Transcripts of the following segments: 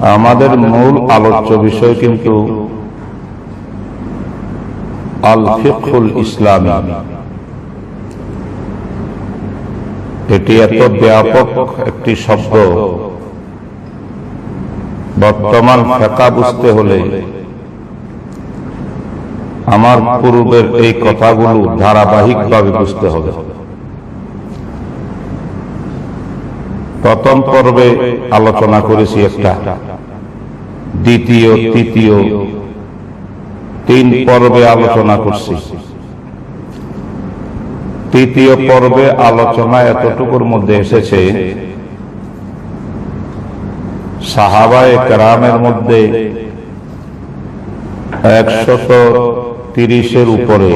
আমাদের মূল আলোচ্য বিষয় কিন্তু আল ফিকুল ইসলামী। এটি এত ব্যাপক একটি শব্দ। বর্তমান ফেকা বুঝতে হলে আমার পূর্বের এই কথাগুলো ধারাবাহিকভাবে বুঝতে হবে। প্রথম পর্বে আলোচনা করেছি একটা। দ্বিতীয়, তৃতীয়, তিন পর্বে আলোচনা করছি। তৃতীয় পর্বে আলোচনা এতটুকুর মধ্যে এসেছে, সাহাবায় কেরামের মধ্যে একশত তিরিশের উপরে।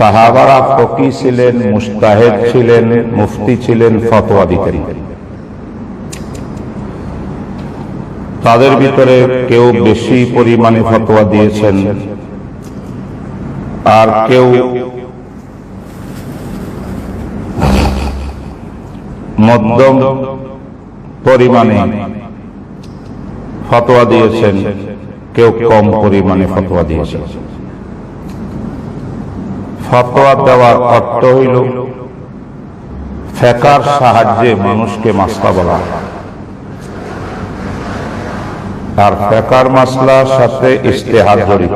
সাহাবারা ফকি ছিলেন, মুস্তাহেদ ছিলেন, মুফতি ছিলেন, ফতোয়া দিতেন। তাদের ভিতরে কেউ বেশি পরিমাণে ফতোয়া দিয়েছেন, আর কেউ মধ্যম পরিমাণে ফতোয়া দিয়েছেন, কেউ কম পরিমাণে ফতোয়া দিয়েছেন। ফতোয়া দেওয়ার অর্থ হইল ফেকার সাহায্যে মানুষকে মাসলা বলা। আর ফেকার মাসলার সাথে ইশতেহার জড়িত।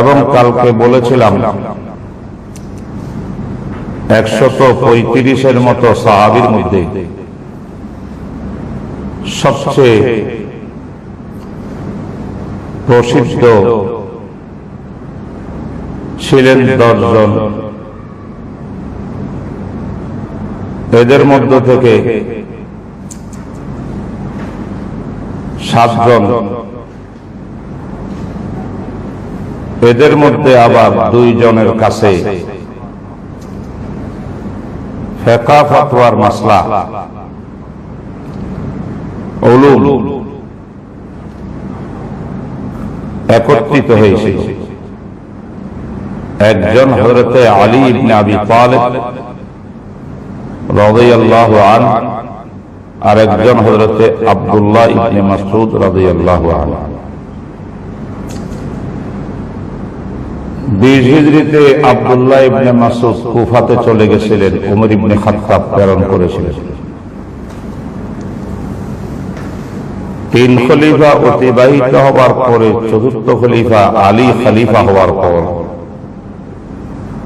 এবং কালকে বলেছিলাম, একশত পঁয়ত্রিশের মতো সাহাবির মধ্যে সবচেয়ে প্রসিদ্ধ ছিলেন দশজন। এদের মধ্য থেকে সাতজন। এদের মধ্যে আবার দুইজনের কাছে ফেকা ফতোয়ার মাসলা, উলুম। একত্রিত হয়েছিল একজন হজরতে আলী ইবনে আবি তালেব রাদিয়াল্লাহু আন, আর একজন হজরতে আব্দুল্লাহ ইবনে মাসউদ রাদিয়াল্লাহু আন। বিশ হিজরিতে আব্দুল্লাহ ইবনে মাসুদ কুফাতে চলে গেছিলেন, উমর ইবনে খাত্তাব প্রেরণ করেছিলেন। তিন খলিফা অতিবাহিত হওয়ার পরে চতুর্থ খলিফা আলী খলিফা হওয়ার পর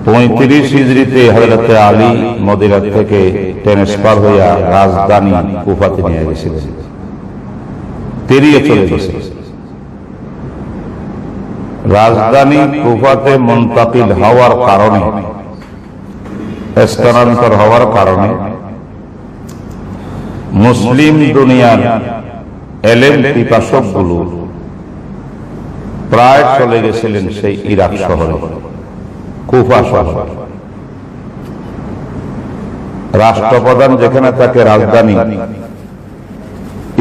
পঁয়ত্রিশ হিজড়িতে হজরতে আলী মদিরা থেকে ট্রান্সফার হইয়া রাজধানী কুফাতে নিয়ে গেছিলেন। তেরিয়ে চলে গেছে। রাজধানী কুফাতে মন্তাকিল হওয়ার কারণে, স্থানান্তর হওয়ার কারণে মুসলিম দুনিয়ার এলেম পিপাসকগুলো প্রায় চলে গেছিলেন সেই ইরাক শহরে, কুফা শহর। রাষ্ট্রপ্রধান যেখানে থাকে রাজধানী,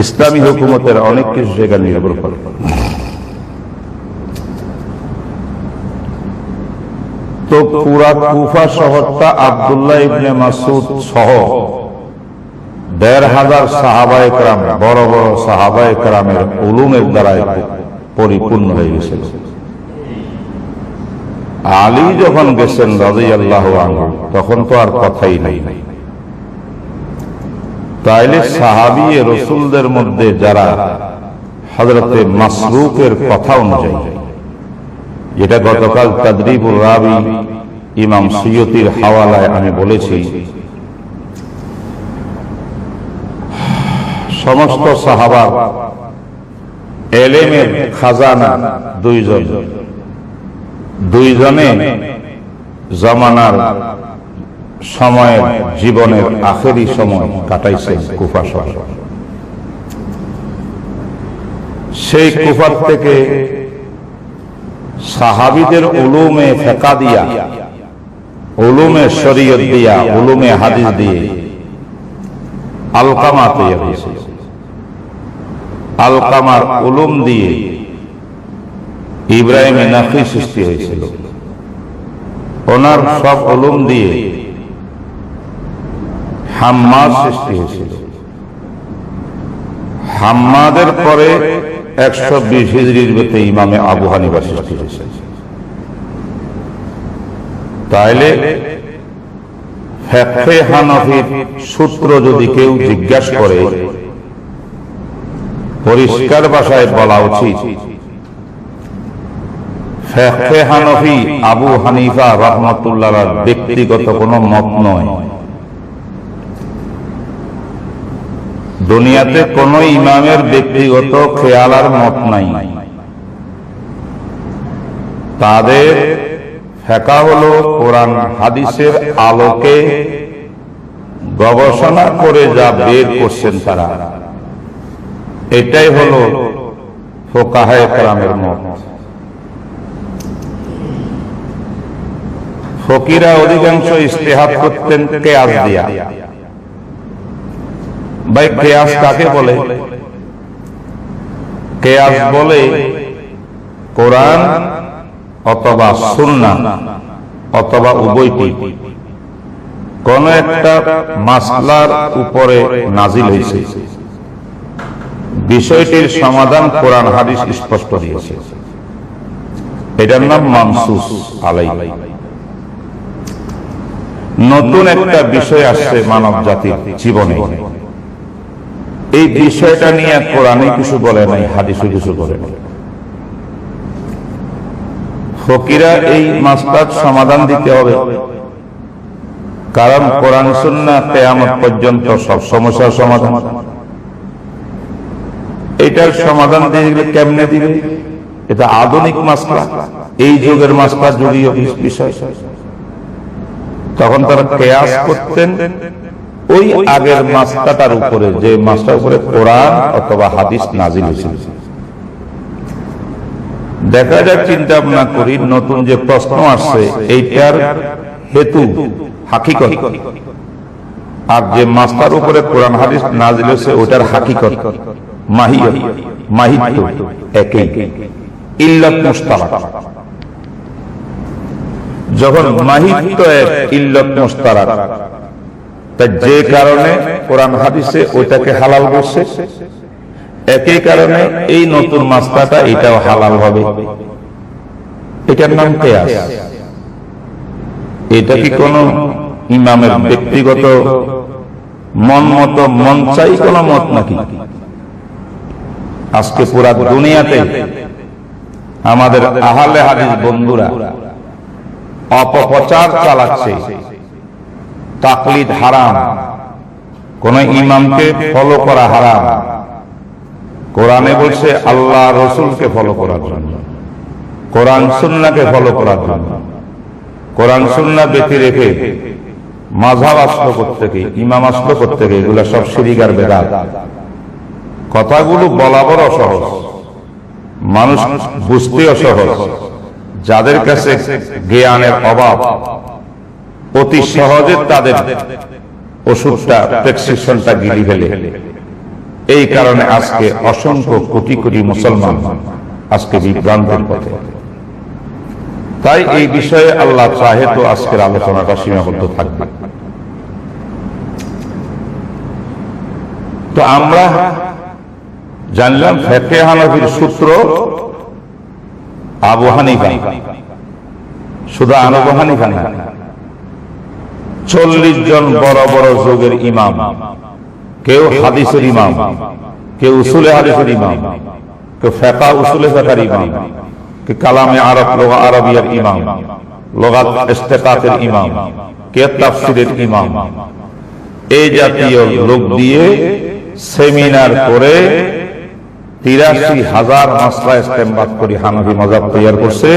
ইসলামী হুকুমতের অনেক কিছু সেখানে নির্ভর করে। তো পুরা কুফা শহরটা আবদুল্লাহ ইবনে মাসুদ সহ দেড় হাজার সাহাবা একরাম বড় বড় সাহাবা একরামের উলুমের দ্বারাই পরিপূর্ণ হয়ে গেছিল। আলী যখন গেছেন রাজি আল্লাহ তখন তো আর কথাই নাই। তাইলে সাহাবি রসুলদের মধ্যে যারা হজরতে মাসরুকের কথা অনুযায়ী, যেটা গতকাল তাদরিবুল রাবি ইমাম সৈয়তির হাওয়ালায় আমি বলেছি সমস্ত সাহাবা, এলেমের খাজানা দুইজন। দুইজনে জমানার সময়ের জীবনের আখেরি সময় কাটাইছে কুফা শহর। সেই কুফার থেকে সাহাবিদের উলুমে ফেকা দিয়া, উলুমে শরীয়ত দিয়া, উলুমে হাদিস দিয়ে আলকামা তৈরি হয়েছিল। আলকামার উলুম দিয়ে ইব্রাহিম নাকি সৃষ্টি হয়েছিল। ওনার সব উলুম দিয়ে হাম্মাদ সৃষ্টি হয়েছিল। হাম্মাদের পরে একশো বিশ হিজড়ির বেতে ইমামে আবু হানিফা সৃষ্টি হয়েছে। তাইলে হানফির সূত্র যদি কেউ জিজ্ঞাসা করে পরিষ্কার ভাষায় বলা উচিত। আবু হানিফা রহমতুল্লাহ ব্যক্তিগত কোনো মত নয়। দুনিয়াতে কোন ইমামের ব্যক্তিগত খেয়াল আর মত নাই। তাদের ফেকা হলো কোরআন, হাদিসের আলোকে গবেষণা করে যা বের করছেন তারা। এটাই হলো কোরআনের মত। ফকিরা অধিকাংশ ইস্তেহাত করতেন কেয়াস দিয়া। ভাই, কেয়াস কাকে বলে? কেয়াস বলে কোরআন অথবা সুন্না অথবা উভয়টি। কোন একটা মাসলার উপরে নাজিল হয়েছে বিষয়টির সমাধান কোরআন হাদিস স্পষ্ট দিয়েছে। এটার নাম মানসুস আলাই। নতুন একটা বিষয় আসছে মানব জাতির জীবনে। এই বিষয়টা নিয়ে কোরআনে কিছু বলে নাই, হাদিসও কিছু বলে নাই। ফকিরা এই মাসলার সমাধান দিতে হবে। কারণ কোরআন সুন্না কেয়ামত পর্যন্ত সব সমস্যার সমাধান। এটার সমাধান দিয়ে গেলে কেমনে দিবে? এটা আধুনিক মাসলা এই যুগের মাসলা যুগীয় বিষয়। তখন তারা কেয়াস করতেন। ওই আগের মাস্টাটার উপরে, যে মাস্টার উপরে কোরআন অথবা হাদিস নাজিল হয়েছিল। দেখা যাক, চিন্তা ভাবনা করি, নতুন যে প্রশ্ন আসছে, এইটার হেতু, হাকিকত। আর যে মাস্টার উপরে কোরআন হাদিস নাজিল হয়েছে, ওটার হাকিকত। মাহিয়ত মাহিত্য একই। ইল্লাত মুস্তারাক যখন মাহিত্য এক ইল্লত মুস্তারাক তা যে কারণে কোরআন হাদিসে ওইটাকে হালাল করছে একই কারণে এই নতুন মাস্তাটা এটাও হালাল হবে। এটার নাম কেয়াস। এটা কি কোন ইমামের ব্যক্তিগত মন মতো মন চাই কোন মত নাকি? আজকে পুরা দুনিয়াতে আমাদের আহলে হাদিস বন্ধুরা অপপ্রচার চালাচ্ছে, তাকলিদ হারাম, কোন ইমামকে ফলো করা হারাম। কোরআনে বলছে আল্লাহ রসুলকে ফলো করার জন্য, কোরআন সুন্নাকে ফলো করার জন্য। কোরআন সুন্না ব্যতি রেখে মাঝাব আসলো করতে ইমাম আসলো করতে এগুলা সব সিরিগার বেদাত। কথাগুলো বলা বড় সহজ মানুষ বুঝতেও সহজ যাদের কাছে জ্ঞানের অভাব, অতি সহজে তাদের ওষুধটা, প্রেসক্রিপশনটা গিলি ফেলে। এই কারণে আজকে অসংখ্য কোটি কোটি মুসলমান আজকে বিভ্রান্তের পথে। তাই এই বিষয়ে আল্লাহ চাহে তো আজকের আলোচনাটা সীমাবদ্ধ থাকবে। তো আমরা জানলাম ফেকে হানফির সূত্র আবু হানিফা। শুধু আনবু হানিফা না, চল্লিশ জন বড় বড় যুগের ইমাম, কেউ হাদিসের ইমাম, কেউ উসুলে হাদিসের ইমাম, কেউ ফেকা উসুলে ফেকার ইমাম কে কালামে আরব লোগা আরবিয়ার ইমাম লোগাত ইস্তেকাতের ইমাম কে তাফসিরের ইমাম। এই জাতীয় লোক দিয়ে সেমিনার করে তিরাশি হাজার মাসলা ইস্তেমবাদ করি হানফি মজাব তৈরি করছে।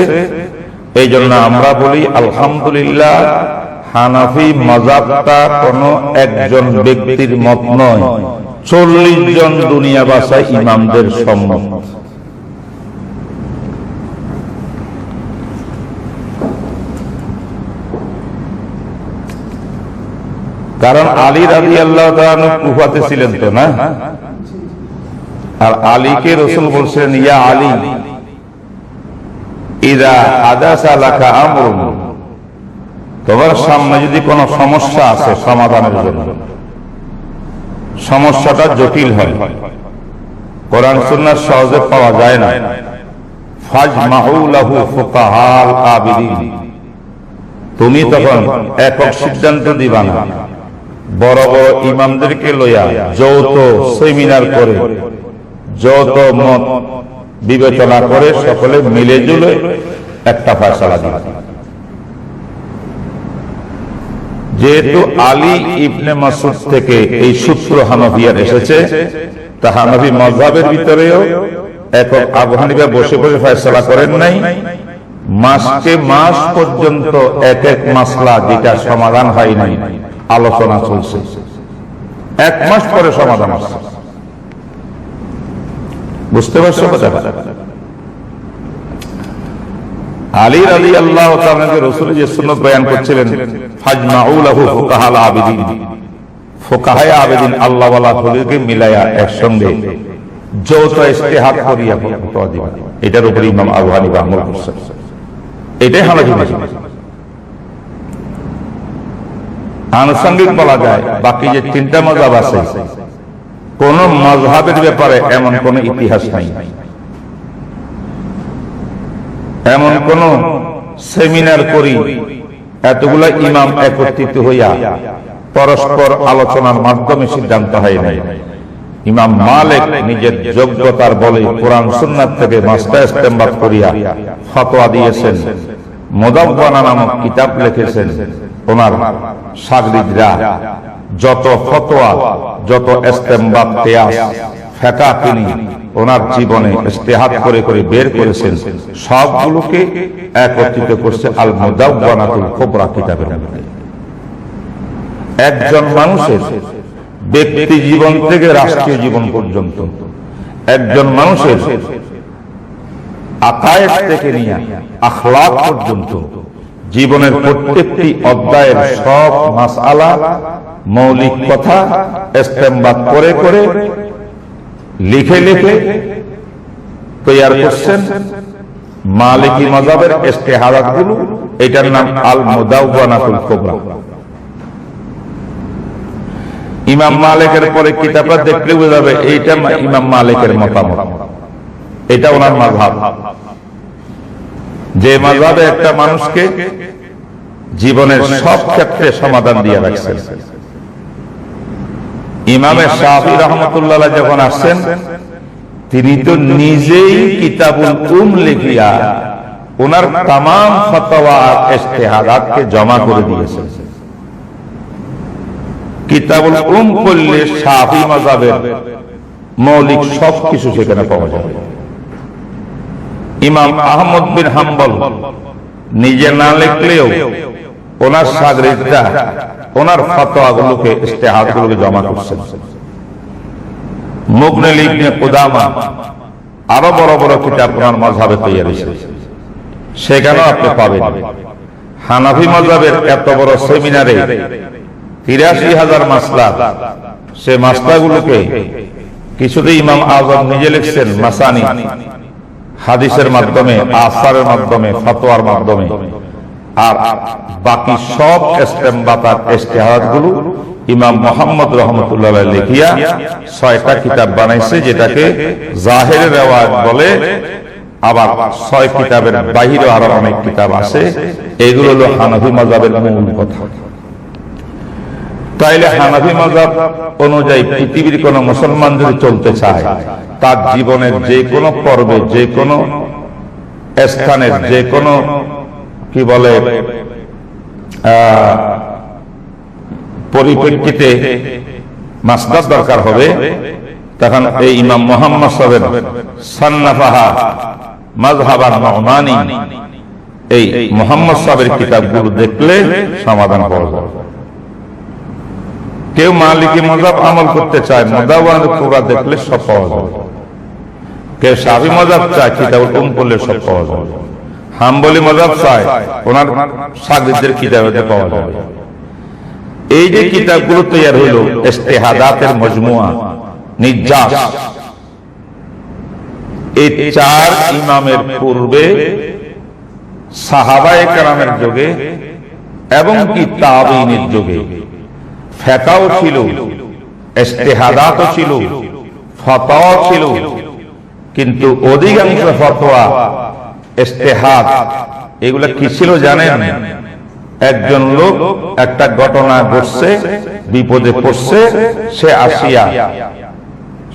এই জন্য আমরা বলি, আলহামদুলিল্লাহ, হানাফি মজাবটা কোন একজন ব্যক্তির মত নয়। চল্লিশ জন দুনিয়া বাসায় ইমামদের সম্মত। কারণ আলী রাজি আল্লাহ কুফাতে ছিলেন তো, না? আর আলীকে রসুল বলছেন ইয়া আলী ইদা আদাসা লাকা আমরুন। তোমার সামনে যদি কোনো সমস্যা আছে সমাধানের জন্য সমস্যাটা জটিল হয়। কোরআন সুন্নাহ সহজে পাওয়া যায় না। ফাজ মাহুলাহু ফুকাহাল আবিদিন তুমি তখন একক সিদ্ধান্ত দিবা না। বড় বড় ইমামদেরকে লইয়া যৌথ সেমিনার করে যৌথ মত বিবেচনা করে সকলে মিলে জুলে একটা ফয়সালা দিবা যেহেতু আলী ইবনে মাসুদ থেকে এই সূত্র হানফিয়ার এসেছে তা হানফি মজহাবের ভিতরেও একক আবু হানিফা বসে বসে ফয়সলা করেন নাই। মাসকে মাস পর্যন্ত এক এক মাসলা যেটা সমাধান হয় নাই, আলোচনা চলছে। এক মাস পরে সমাধান আসছে বুঝতে পারছ আলী আল্লাহ এটার উপরে এটাই আনুষঙ্গিক বলা যায়, বাকি যে তিনটা মজাব আছে কোন মজহাবের ব্যাপারে এমন কোন ইতিহাস নাই। এমন কোন সেমিনার করি, এতগুলা ইমাম একত্রিত হইয়া পরস্পর আলোচনার মাধ্যমে সিদ্ধান্ত হয় নাই। ইমাম মালিক নিজের যোগ্যতার বলে কোরআন সুন্নাত থেকে মাস্টার ইস্তেমবাদ করিয়া ফতোয়া দিয়েছেন, মোদাব্বানা নামক কিতাব লিখেছেন, ওনার সাগরিদরা যত ফতোয়া, যত ইস্তেমবাদ তেয়াস ফেকা তিনি ওনার জীবনে ইস্তেহাত করে করে বের করেছেন, সবগুলোকে একত্রিত করছে আল মুদাব্বানাতুল কুবরা কিতাবের মধ্যে। একজন মানুষের ব্যক্তি জীবন থেকে রাষ্ট্রীয় জীবন পর্যন্ত, একজন মানুষের আকায়েত থেকে নিয়ে আখলাক পর্যন্ত, জীবনের প্রত্যেকটি অধ্যায়ের সব মাসআলা মৌলিক কথা ইস্তেমবাদ করে করে লিখে লিখে তৈয়ার করছেন মালিকি মজাবের ইস্তেহারাতগুলো এটার নাম আল মুদাওয়ানাতুল কুবরা। ইমাম মালিকের পরে কিতাবটা দেখলে বোঝা যাবে এইটা ইমাম মালিকের মতামত। এটা ওনার মাযহাব। যে মাযহাবে একটা মানুষকে জীবনের সব ক্ষেত্রে সমাধান দিয়ে রাখছেন। ইমামে শাহি রহমতুল্লাহ যখন আসছেন তিনি তো নিজেই কিতাবুল উম লিখিয়া ওনার তাম ফতোয়া জমা করে দিয়েছেন। কিতাবুল উম করলে শাহি মাযহাবের মৌলিক সব কিছু সেখানে পাওয়া যাবে। ইমাম আহমদ বিন হাম্বল নিজে না লিখলেও ওনার সাগরিদরা ওনার ফতোয়াগুলোকে ইস্তেহাদগুলোকে জমা করছেন। মুগনেল ইবনে কুদামা আরও বড় বড় কিতাব ওনার মজহাবে তৈরি সেখানেও আপনি পাবেন। হানাফি মজহাবের এত বড় সেমিনারে তিরাশি হাজার মাসলা। সে মাসলাগুলোকে কিছুতেই ইমাম আজম নিজে লিখছেন, মাসানি। হাদিসের মাধ্যমে, আসারের মাধ্যমে, ফতোয়ার মাধ্যমে। আর বাকি সব ইস্তেমবাতার ইস্তেহাদগুলো ইমাম মোহাম্মদ রহমতুল্লাহ লিখিয়া ছয়টা কিতাব বানাইছে যেটাকে জাহের রেওয়াজ বলে। আবার ছয় কিতাবের বাহিরে আরও অনেক কিতাব আছে। এগুলো হলো হানফি মজাবের মূল কথা। তাইলে হানাফি মজাব অনুযায়ী পৃথিবীর কোন মুসলমান যদি চলতে চায়, তার জীবনের যে কোনো পর্বে যে কোনো স্থানের যে কোনো কি বলে? পরিপ্রেক্ষিতে মাসদার দরকার হবে। তখন এই ইমাম মোহাম্মদ সাহেব সান্নাফাহা মাজহাবান নহমানি এই মোহাম্মদ সাহেবের কিতাবগুলো দেখলে সমাধান যাবে। কেউ মালিকি মজাব আমল করতে চায় মজাবান পুরা দেখলে সব পাওয়া যাবে। কেউ সাবি মজাব চায় কিতাব উম করলে সব পাওয়া যাবে। হাম্বলি মজাব চায় ওনার সাগরিদের কিতাবে পাওয়া যাবে। এই যে কিতাবগুলো তৈরি হইল, ইস্তেহাদাতের মজমুয়া, নির্যাস, এই চার ইমামের পূর্বে সাহাবায়ে কেরামের যুগে এবং কি তাবিনের যুগে ফেকাও ছিল, ইস্তেহাদাতও ছিল ফতোয়া ছিল, কিন্তু অধিকাংশ ফতোয়া ইস্তেহাদ। এগুলো কি ছিল জানেন? একজন লোক একটা ঘটনা ঘটছে, বিপদে পড়ছে, সে আসিয়া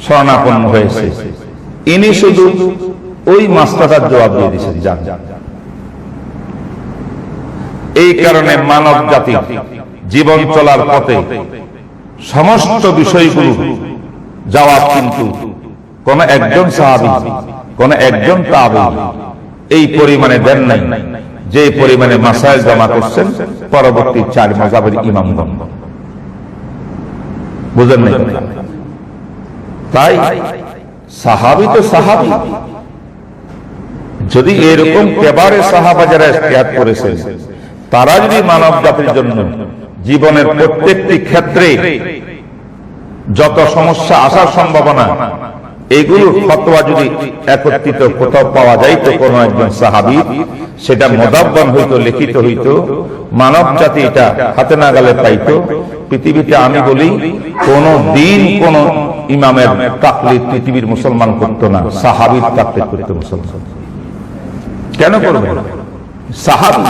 শরণাপন্ন হয়েছে। ইনি শুধু ওই মাস্টারটার জবাব দিয়ে দিয়েছেন, যান। এই কারণে মানব জাতি জীবন চলার পথে সমস্ত বিষয়গুলো জবাব কিন্তু কোন একজন সাহাবি, কোন একজন তাবি এই পরিমাণে দেন নাই। যে পরিমাণে মাসাইল জমা করছেন পরবর্তী চার মজাবের ইমামগণ বুঝেন নাই? তাই সাহাবি তো সাহাবি যদি এরকম কেবারে সাহাবা যারা ইস্তেহাদ করেছেন তারা যদি মানব জাতির জন্য জীবনের প্রত্যেকটি ক্ষেত্রে যত সমস্যা আসার সম্ভাবনা এগুলোর ফতোয়া যদি একত্রিত কোথাও পাওয়া যাইত কোন একজন সাহাবি সেটা মোদাব্বান হইতো, লিখিত হইতো, মানব জাতি এটা হাতে নাগালে পাইতো। পৃথিবীতে আমি বলি, কোন দিন কোন ইমামের তাকলিদ পৃথিবীর মুসলমান করতো না, সাহাবির তাকলিদ করতো মুসলমান। কেন করবে? সাহাবি।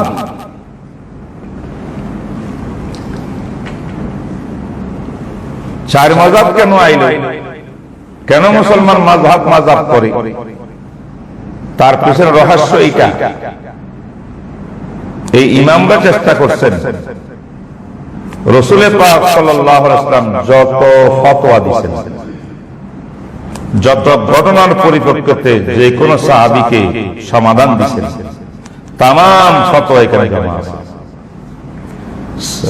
চার মজাব কেন আইল? কেন মুসলমান মাঝহাব মাঝহাব করে? তার পিছনে রহস্য এইটা। এই ইমামরা চেষ্টা করছেন। রসুলের পাক সাল্লাল্লাহু যত ফতোয়া দিয়েছেন যত ঘটনার পরিপ্রেক্ষিতে যে কোনো সাহাবিকে সমাধান দিচ্ছেন তাম ফতোয়া এখানে জমা আছে।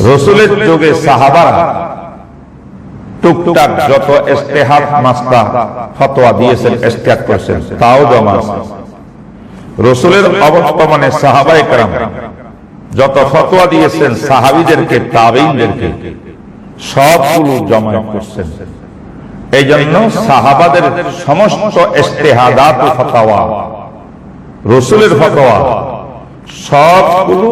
রসুলের যুগে সাহাবারা টুকটাক যত ইস্তেহাদ মাস্তা ফতোয়া দিয়েছেন ইস্তেহাদ করেছেন, তাও জমা রসুলের অবর্তমানে সাহাবায়ে কেরাম যত ফতোয়া দিয়েছেন, সাহাবিদেরকে তাবেইনদেরকে সবগুলো জমা করছেন। এই জন্য সাহাবাদের সমস্ত ইস্তেহাদাত ও ফতোয়া, রসুলের ফতোয়া, সবগুলো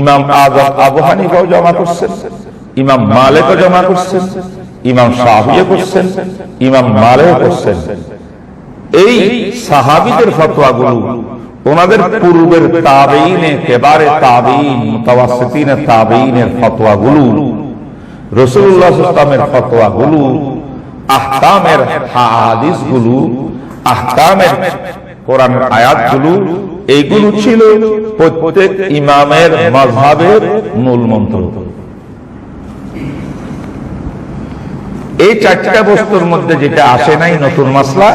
ইমাম আজম আবু হানিফাও জমা করছেন, ইমাম মালিকও জমা করছেন ইমাম শাহিও করছেন, ইমাম মালেও করছেন। এই সাহাবিদের ফতোয়াগুলো ওনাদের পূর্বের তাবেইনে কেবারে তাবেইন মুতাওয়াসসিতিনে তাবেইনের ফতোয়াগুলো, রাসূলুল্লাহ ইসলামের ফতোয়াগুলো, আহকামের হাদিসগুলো, আহকামের কোরআন আয়াতগুলো, এইগুলো ছিল প্রত্যেক ইমামের মাযহাবের মূল মন্ত্র এই চারটা বস্তুর মধ্যে যেটা আসে নাই নতুন মাসলা,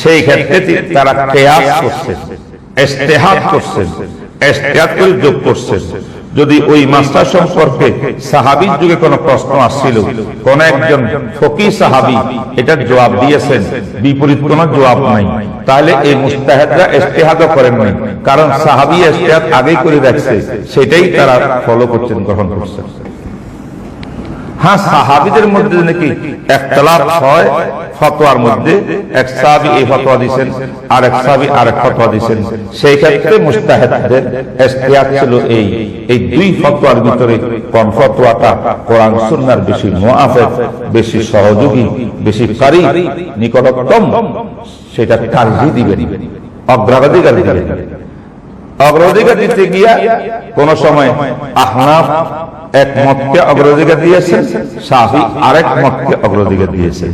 সেই ক্ষেত্রে তারা কেয়াস করছেন ইস্তেহাদ করছেন ইস্তেহাদ করে যোগ করছেন যদি ওই মাসলা সম্পর্কে সাহাবীর যুগে কোনো প্রশ্ন আসছিল, কোন একজন ফকি সাহাবি এটার জবাব দিয়েছেন, বিপরীত কোনো জবাব নাই। তাহলে এই মুস্তাহেদরা ইস্তেহাদও করেন নাই, কারণ সাহাবি ইস্তেহাদ আগেই করে রাখছে, সেটাই তারা ফলো করছেন, গ্রহণ করছেন। হ্যাঁ সাহাবিদের মধ্যে নাকি একতলাপ হয়, ফতোয়ার মধ্যে, এক সাহাবি এই ফতোয়া আর এক সাহাবি আর এক ফতোয়া সেই ক্ষেত্রে মুস্তাহেদদের ছিল এই এই দুই ফতোয়ার ভিতরে কোন ফতোয়াটা কোরআন সুন্নাহর বেশি মুআফেক বেশি সহযোগী, বেশি কারি, নিকটতম, সেটা তারজি দিবেন, অগ্রাধিকার দিবেন। অগ্রাধিকার দিতে গিয়া কোন সময় আহনাফ এক মতকে অগ্রাধিকার দিয়েছেন শাহি আরেক মতকে অগ্রাধিকার দিয়েছেন।